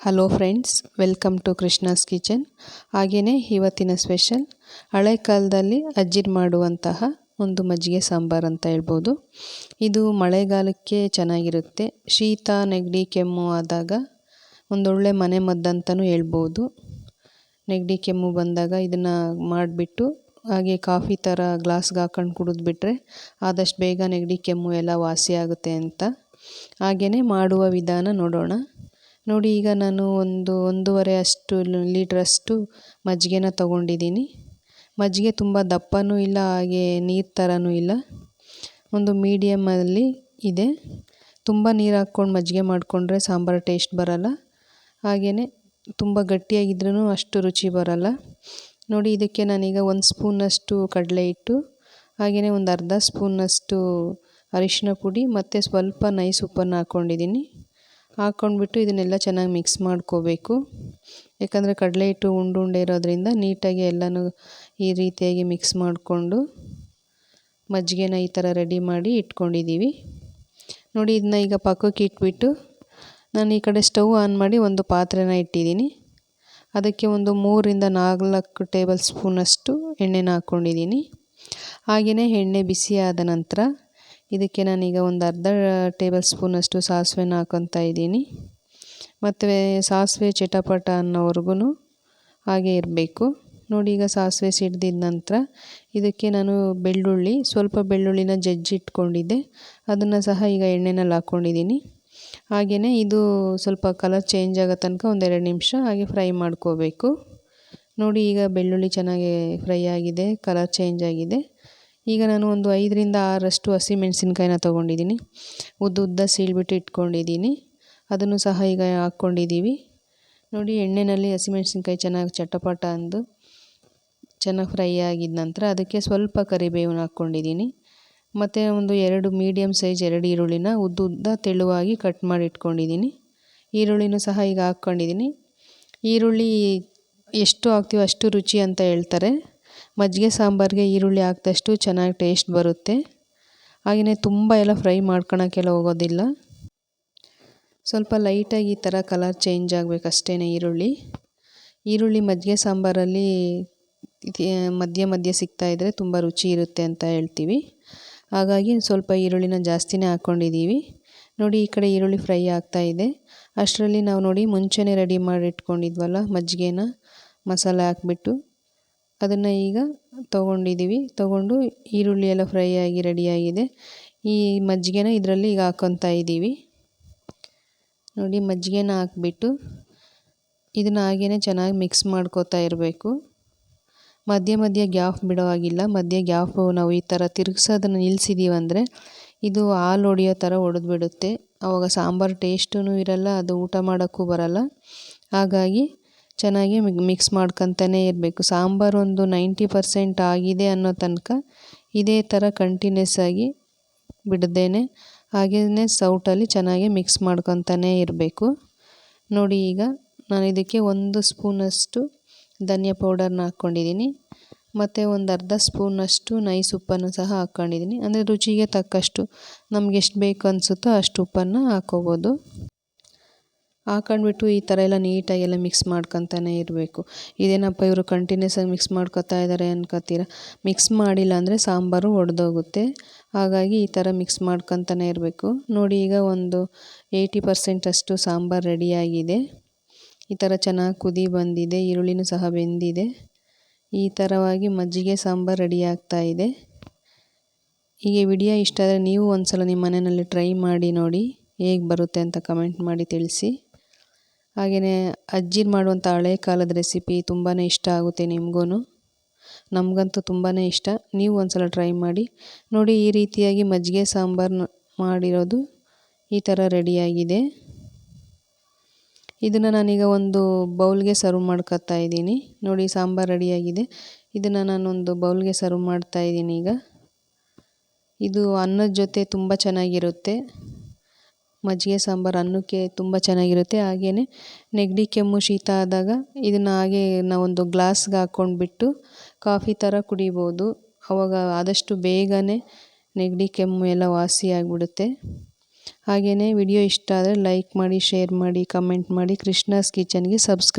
Hello friends welcome to Krishna's kitchen ಹಾಗೆಯೇ ಇವತ್ತಿನ special ಹಳೆ ಕಾಲದಲ್ಲಿ ಅಜ್ಜಿರು ಮಾಡುವಂತಹ ಒಂದು ಮಜ್ಜಿಗೆ ಸಾಂಬಾರು ಅಂತ ಹೇಳ್ಬೋದು. ಇದು ಮಳೆಗಾಲಕ್ಕೆ ಚೆನ್ನಾಗಿರುತ್ತೆ. ಶೀತ, ನೆಗಡಿ, ಕೆಮ್ಮು ಆದಾಗ ಒಂದೊಳ್ಳೆ ಮನೆ ಮದ್ದಂತಲೂ ಹೇಳ್ಬೋದು. ನೆಗಡಿ, ಕೆಮ್ಮು ಬಂದಾಗ ಇದನ್ನು ಮಾಡಿಬಿಟ್ಟು ಹಾಗೆ ಕಾಫಿ ಥರ ಗ್ಲಾಸ್ಗೆ ಹಾಕೊಂಡು ಕುಡಿದ್ಬಿಟ್ರೆ ಆದಷ್ಟು ಬೇಗ ನೆಗಡಿ, ಕೆಮ್ಮು ಎಲ್ಲ ವಾಸಿಯಾಗುತ್ತೆ ಅಂತ. ಹಾಗೆಯೇ ಮಾಡುವ ವಿಧಾನ ನೋಡೋಣ. ನೋಡಿ, ಈಗ ನಾನು ಒಂದು ಒಂದೂವರೆ ಅಷ್ಟು ಲೀಟ್ರಷ್ಟು ಮಜ್ಜಿಗೆನ ತಗೊಂಡಿದ್ದೀನಿ. ಮಜ್ಜಿಗೆ ತುಂಬ ದಪ್ಪನೂ ಇಲ್ಲ, ಹಾಗೆ ನೀರು ಥರನೂ ಇಲ್ಲ. ಒಂದು ಮೀಡಿಯಮಲ್ಲಿ ಇದೆ. ತುಂಬ ನೀರು ಹಾಕ್ಕೊಂಡು ಮಜ್ಜಿಗೆ ಮಾಡಿಕೊಂಡ್ರೆ ಸಾಂಬಾರು ಟೇಸ್ಟ್ ಬರಲ್ಲ. ಹಾಗೆಯೇ ತುಂಬ ಗಟ್ಟಿಯಾಗಿದ್ರೂ ಅಷ್ಟು ರುಚಿ ಬರಲ್ಲ. ನೋಡಿ, ಇದಕ್ಕೆ ನಾನೀಗ ಒಂದು ಸ್ಪೂನಷ್ಟು ಕಡಲೆ ಹಿಟ್ಟು ಹಾಗೆಯೇ ಒಂದು ಅರ್ಧ ಸ್ಪೂನಷ್ಟು ಅರಿಶಿನ ಪುಡಿ, ಮತ್ತು ಸ್ವಲ್ಪ ನೈಸ್ ಉಪ್ಪನ್ನು ಹಾಕ್ಕೊಂಡಿದ್ದೀನಿ ಹಾಕ್ಕೊಂಡ್ಬಿಟ್ಟು ಇದನ್ನೆಲ್ಲ ಚೆನ್ನಾಗಿ ಮಿಕ್ಸ್ ಮಾಡ್ಕೋಬೇಕು. ಯಾಕಂದರೆ ಕಡಲೆ ಹಿಟ್ಟು ಉಂಡು ಉಂಡೆ ಇರೋದ್ರಿಂದ ನೀಟಾಗಿ ಎಲ್ಲನೂ ಈ ರೀತಿಯಾಗಿ ಮಿಕ್ಸ್ ಮಾಡಿಕೊಂಡು ಮಜ್ಜಿಗೆನ ಈ ಥರ ರೆಡಿ ಮಾಡಿ ಇಟ್ಕೊಂಡಿದ್ದೀವಿ. ನೋಡಿ ಇದನ್ನ ಈಗ ಪಕ್ಕಕ್ಕೆ ಇಟ್ಬಿಟ್ಟು ನಾನು ಈ ಕಡೆ ಸ್ಟವ್ ಆನ್ ಮಾಡಿ ಒಂದು ಪಾತ್ರೆನ ಇಟ್ಟಿದ್ದೀನಿ. ಅದಕ್ಕೆ ಒಂದು ಮೂರಿಂದ ನಾಲ್ಕು ಟೇಬಲ್ ಸ್ಪೂನಷ್ಟು ಎಣ್ಣೆನ ಹಾಕ್ಕೊಂಡಿದ್ದೀನಿ ಹಾಗೆಯೇ ಎಣ್ಣೆ ಬಿಸಿ ಆದ ನಂತರ ಇದಕ್ಕೆ ನಾನೀಗ ಒಂದು ಅರ್ಧ ಟೇಬಲ್ ಸ್ಪೂನಷ್ಟು ಸಾಸಿವೆನ ಹಾಕೊತಾ ಇದ್ದೀನಿ. ಮತ್ತು ಸಾಸಿವೆ ಚಟಪಟ ಅನ್ನೋವರೆಗೂ ಹಾಗೆ ಇರಬೇಕು. ನೋಡಿ ಈಗ ಸಾಸಿವೆ ಸಿಡ್ದಿದ ನಂತರ ಇದಕ್ಕೆ ನಾನು ಬೆಳ್ಳುಳ್ಳಿ, ಸ್ವಲ್ಪ ಬೆಳ್ಳುಳ್ಳಿನ ಜಜ್ಜಿಟ್ಕೊಂಡಿದ್ದೆ ಅದನ್ನು ಸಹ ಈಗ ಎಣ್ಣೆನಲ್ಲಿ ಹಾಕ್ಕೊಂಡಿದ್ದೀನಿ ಹಾಗೆಯೇ ಇದು ಸ್ವಲ್ಪ ಕಲರ್ ಚೇಂಜ್ ಆಗೋ ತನಕ ಒಂದೆರಡು ನಿಮಿಷ ಹಾಗೆ ಫ್ರೈ ಮಾಡ್ಕೋಬೇಕು. ನೋಡಿ ಈಗ ಬೆಳ್ಳುಳ್ಳಿ ಚೆನ್ನಾಗಿ ಫ್ರೈ ಆಗಿದೆ, ಕಲರ್ ಚೇಂಜ್ ಆಗಿದೆ. ಈಗ ನಾನು ಒಂದು ಐದರಿಂದ ಆರಷ್ಟು ಹಸಿಮೆಣ್ಸಿನ್ಕಾಯಿನ ತೊಗೊಂಡಿದ್ದೀನಿ. ಉದ್ದ ಉದ್ದ ಸೀಳ್ಬಿಟ್ಟು ಇಟ್ಕೊಂಡಿದ್ದೀನಿ. ಅದನ್ನು ಸಹ ಈಗ ಹಾಕ್ಕೊಂಡಿದ್ದೀವಿ. ನೋಡಿ ಎಣ್ಣೆಯಲ್ಲಿ ಹಸಿಮೆಣ್ಸಿನ್ಕಾಯಿ ಚೆನ್ನಾಗಿ ಚಟಪಟ ಅಂದು ಚೆನ್ನಾಗಿ ಫ್ರೈ ಆಗಿದ ನಂತರ ಅದಕ್ಕೆ ಸ್ವಲ್ಪ ಕರಿಬೇವನ್ನ ಹಾಕ್ಕೊಂಡಿದ್ದೀನಿ. ಮತ್ತು ಒಂದು ಎರಡು ಮೀಡಿಯಮ್ ಸೈಜ್ ಎರಡು ಈರುಳ್ಳಿನ ಉದ್ದ ಉದ್ದ ತೆಳುವಾಗಿ ಕಟ್ ಮಾಡಿ ಇಟ್ಕೊಂಡಿದ್ದೀನಿ. ಈರುಳ್ಳಿನೂ ಸಹ ಈಗ ಹಾಕ್ಕೊಂಡಿದ್ದೀನಿ. ಈರುಳ್ಳಿ ಎಷ್ಟು ಹಾಕ್ತೀವೋ ಅಷ್ಟು ರುಚಿ ಅಂತ ಹೇಳ್ತಾರೆ. ಮಜ್ಜಿಗೆ ಸಾಂಬಾರಿಗೆ ಈರುಳ್ಳಿ ಹಾಕಿದಷ್ಟು ಚೆನ್ನಾಗಿ ಟೇಸ್ಟ್ ಬರುತ್ತೆ. ಹಾಗೆಯೇ ತುಂಬ ಎಲ್ಲ ಫ್ರೈ ಮಾಡ್ಕೊಳಕ್ಕೆಲ್ಲ ಹೋಗೋದಿಲ್ಲ. ಸ್ವಲ್ಪ ಲೈಟಾಗಿ ಈ ಥರ ಕಲರ್ ಚೇಂಜ್ ಆಗಬೇಕಷ್ಟೇ ಈರುಳ್ಳಿ. ಈರುಳ್ಳಿ ಮಜ್ಜಿಗೆ ಸಾಂಬಾರಲ್ಲಿ ಮಧ್ಯ ಮಧ್ಯ ಇದ್ದರೆ ತುಂಬ ರುಚಿ ಇರುತ್ತೆ ಅಂತ ಹೇಳ್ತೀವಿ. ಹಾಗಾಗಿ ಸ್ವಲ್ಪ ಈರುಳ್ಳಿನ ಜಾಸ್ತಿನೇ ಹಾಕ್ಕೊಂಡಿದ್ದೀವಿ ನೋಡಿ ಈ ಕಡೆ ಈರುಳ್ಳಿ ಫ್ರೈ ಆಗ್ತಾ ಇದೆ. ಅಷ್ಟರಲ್ಲಿ ನಾವು ನೋಡಿ ಮುಂಚೆನೇ ರೆಡಿ ಮಾಡಿ ಇಟ್ಕೊಂಡಿದ್ವಲ್ಲ ಮಜ್ಜಿಗೆನ, ಮಸಾಲೆ ಹಾಕ್ಬಿಟ್ಟು. ಅದನ್ನು ಈಗ ತೊಗೊಂಡಿದ್ದೀವಿ ತೊಗೊಂಡು ಈರುಳ್ಳಿ ಎಲ್ಲ ಫ್ರೈ ಆಗಿ ರೆಡಿಯಾಗಿದೆ ಈ ಮಜ್ಜಿಗೆನ ಇದರಲ್ಲಿ ಈಗ ಹಾಕ್ಕೊತಾ ಇದ್ದೀವಿ ನೋಡಿ, ಮಜ್ಜಿಗೆನ ಹಾಕ್ಬಿಟ್ಟು ಇದನ್ನು ಹಾಗೇ ಚೆನ್ನಾಗಿ ಮಿಕ್ಸ್ ಮಾಡ್ಕೋತಾ ಇರಬೇಕು. ಮಧ್ಯೆ ಮಧ್ಯೆ ಗ್ಯಾಪ್ ಬಿಡೋ ಹಾಗಿಲ್ಲ. ಮಧ್ಯೆ ಗ್ಯಾಫು ನಾವು ಈ ಥರ ತಿರುಗಿಸೋದನ್ನು ನಿಲ್ಲಿಸಿದ್ದೀವಂದರೆ ಇದು ಹಾಲು ಹೊಡಿಯೋ ಥರ ಹೊಡೆದ್ಬಿಡುತ್ತೆ ಆವಾಗ ಸಾಂಬಾರು ಟೇಸ್ಟೂ ಇರಲ್ಲ, ಅದು ಊಟ ಮಾಡೋಕ್ಕೂ ಬರಲ್ಲ. ಹಾಗಾಗಿ ಚೆನ್ನಾಗಿ ಮಿಕ್ಸ್ ಮಾಡ್ಕೊತಾನೇ ಇರಬೇಕು. ಸಾಂಬಾರು ಒಂದು ನೈಂಟಿ ಪರ್ಸೆಂಟ್ ಆಗಿದೆ ಅನ್ನೋ ತನಕ ಇದೇ ಥರ ಕಂಟಿನ್ಯೂಸ್ ಆಗಿ ಬಿಡದೇನೆ ಹಾಗೆಯೇ ಸೌಟಲ್ಲಿ ಚೆನ್ನಾಗಿ ಮಿಕ್ಸ್ ಮಾಡ್ಕೊತಾನೇ ಇರಬೇಕು. ನೋಡಿ ಈಗ ನಾನು ಇದಕ್ಕೆ ಒಂದು ಸ್ಪೂನಷ್ಟು ಧನಿಯಾ ಪೌಡರ್ನ ಹಾಕ್ಕೊಂಡಿದ್ದೀನಿ. ಮತ್ತು ಒಂದು ಅರ್ಧ ಸ್ಪೂನಷ್ಟು ನೈಸ್ ಉಪ್ಪನ್ನು ಸಹ ಹಾಕ್ಕೊಂಡಿದ್ದೀನಿ. ಅಂದರೆ ರುಚಿಗೆ ತಕ್ಕಷ್ಟು ನಮಗೆ ಎಷ್ಟು ಬೇಕು ಅನಿಸುತ್ತೋ ಅಷ್ಟು ಉಪ್ಪನ್ನು ಹಾಕ್ಕೋಬೋದು. ಹಾಕೊಂಡ್ಬಿಟ್ಟು ಈ ಥರ ಎಲ್ಲ ನೀಟಾಗಿ ಎಲ್ಲ ಮಿಕ್ಸ್ ಮಾಡ್ಕೊತಾನೆ ಇರಬೇಕು. ಇದೇನಪ್ಪ ಇವರು ಕಂಟಿನ್ಯೂಸ್ ಆಗಿ ಮಿಕ್ಸ್ ಮಾಡ್ಕೊತಾ ಇದ್ದಾರೆ ಅನ್ಕೋತೀರ? ಮಿಕ್ಸ್ ಮಾಡಿಲ್ಲ ಅಂದರೆ ಸಾಂಬಾರು ಒಡೆದೋಗುತ್ತೆ. ಹಾಗಾಗಿ ಈ ಥರ ಮಿಕ್ಸ್ ಮಾಡ್ಕೊತಾನೆ ಇರಬೇಕು. ನೋಡಿ, ಈಗ ಒಂದು ಏಯ್ಟಿ ಪರ್ಸೆಂಟಷ್ಟು ಸಾಂಬಾರು ರೆಡಿಯಾಗಿದೆ ಈ ಥರ ಚೆನ್ನಾಗಿ ಕುದಿ ಬಂದಿದೆ, ಈರುಳ್ಳಿನೂ ಸಹ ಬೆಂದಿದೆ. ಈ ಥರವಾಗಿ ಮಜ್ಜಿಗೆ ಸಾಂಬಾರು ರೆಡಿ ಆಗ್ತಾ ಇದೆ. ಹೀಗೆ ವಿಡಿಯೋ ಇಷ್ಟ ಆದರೆ ನೀವು ಒಂದು ಸಲ ನಿಮ್ಮ ಮನೆಯಲ್ಲಿ ಟ್ರೈ ಮಾಡಿ ನೋಡಿ, ಹೇಗೆ ಬರುತ್ತೆ ಅಂತ ಕಮೆಂಟ್ ಮಾಡಿ ತಿಳಿಸಿ. ಹಾಗೆಯೇ ಅಜ್ಜಿ ಮಾಡುವಂಥ ಹಳೆ ಕಾಲದ ರೆಸಿಪಿ ತುಂಬಾ ಇಷ್ಟ ಆಗುತ್ತೆ ನಿಮಗೂ ನಮಗಂತೂ ತುಂಬಾ ಇಷ್ಟ. ನೀವು ಒಂದು ಸಲ ಟ್ರೈ ಮಾಡಿ. ನೋಡಿ, ಈ ರೀತಿಯಾಗಿ ಮಜ್ಜಿಗೆ ಸಾಂಬಾರು ಮಾಡಿರೋದು ಈ ಥರ ರೆಡಿಯಾಗಿದೆ ಇದನ್ನು ನಾನೀಗ ಒಂದು ಬೌಲ್ಗೆ ಸರ್ವ್ ಮಾಡ್ಕೊತಾ ಇದ್ದೀನಿ. ನೋಡಿ, ಸಾಂಬಾರು ರೆಡಿಯಾಗಿದೆ ಇದನ್ನು ನಾನೊಂದು ಬೌಲ್ಗೆ ಸರ್ವ್ ಮಾಡ್ತಾ ಇದ್ದೀನಿ ಈಗ. ಇದು ಅನ್ನದ ಜೊತೆ ತುಂಬ ಚೆನ್ನಾಗಿರುತ್ತೆ. ಮಜ್ಜಿಗೆ ಸಾಂಬಾರು ಅನ್ನಕ್ಕೆ ತುಂಬ ಚೆನ್ನಾಗಿರುತ್ತೆ. ಹಾಗೆಯೇ ನೆಗಡಿ, ಕೆಮ್ಮು, ಶೀತ ಆದಾಗ ಇದನ್ನು ಹಾಗೆ ನಾವೊಂದು ಗ್ಲಾಸ್ಗೆ ಹಾಕ್ಕೊಂಡ್ಬಿಟ್ಟು ಕಾಫಿ ಥರ ಕುಡಿಬೋದು. ಅವಾಗ ಆದಷ್ಟು ಬೇಗನೆ ನೆಗಡಿ, ಕೆಮ್ಮು ಎಲ್ಲ ವಾಸಿ ಆಗಿಬಿಡುತ್ತೆ. ಹಾಗೆಯೇ ವಿಡಿಯೋ ಇಷ್ಟ ಆದರೆ ಲೈಕ್ ಮಾಡಿ, ಶೇರ್ ಮಾಡಿ, ಕಮೆಂಟ್ ಮಾಡಿ. ಕೃಷ್ಣಾಸ್ ಕಿಚನ್ಗೆ ಸಬ್ಸ್ಕ್ರೈಬ್